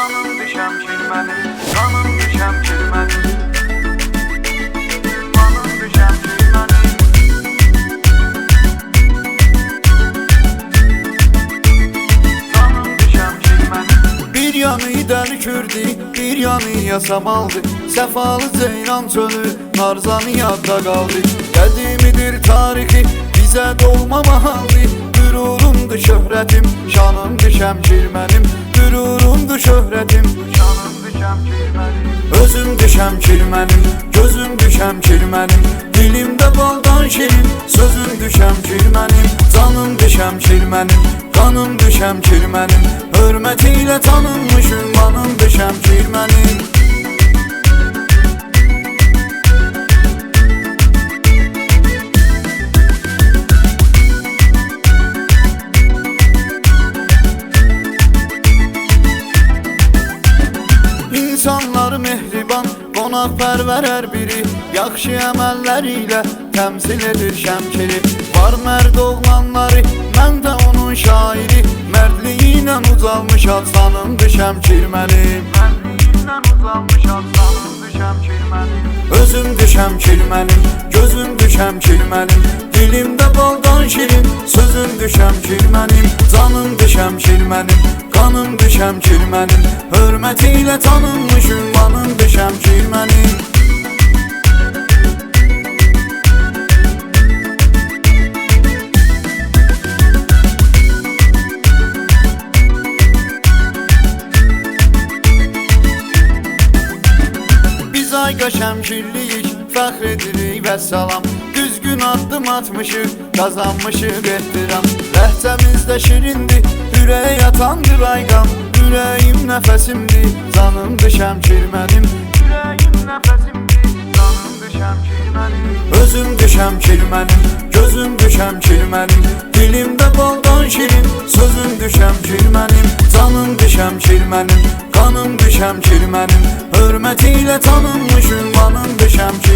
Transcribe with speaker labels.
Speaker 1: Canım düşem çilmenim Canım düşem çilmenim Canım düşem çilmenim
Speaker 2: Bir yanı idər kürdü, bir yanı yasamaldı Səfalı Ceylan çölü, Narzanı yadda qaldı Qədimidir tarixi, bizə dolma mahaldı Qürurumdur şöhrətim, şəmkir mənim
Speaker 1: Çilmenim.
Speaker 2: Özüm düşəmkir mənim, gözüm düşəmkir mənim Dilimdə baldan şirin, sözüm düşəmkir mənim Canım düşəmkir mənim, qanım düşəmkir mənim Hörməti ilə tanınmış ünvanım mənim hər biri Yaxşı əməlləri ilə təmsil edir şəmkiri Var mərd oğlanları, mən də onun şairi. Mərdliyi ilə ucalmış adsanımdır şəmkir mənim
Speaker 1: Benliğinden uzanmış aslanım düşem çilmenim
Speaker 2: Özüm düşəmkir mənim, gözüm düşəmkir mənim Dilimdə baldan şirin, sözüm düşəmkir mənim Canım düşəmkir mənim, qanım düşəmkir mənim Hörməti ilə tanınmış ünvanım düşəmkir mənim Biz ayqa şəmkirliyik, fəxr edirik və salam. Düzgün addım atmışıq, qazanmışıq ehtiram. Ləhcəmizdə şirindir, ürəyə yatandır ayqam Ürəyim nəfəsimdir, canımdır şəmkir mənim
Speaker 1: Yüreğim nefesimdi Canım düşem çilmenim
Speaker 2: Özüm düşəmkir mənim, gözüm düşəmkir mənim Dilimdə baldan şirin, sözüm düşəmkir mənim Canım düşəmkir mənim, qanım düşəmkir mənim Hörməti ilə tanınmış ünvanım düşəmkir mənim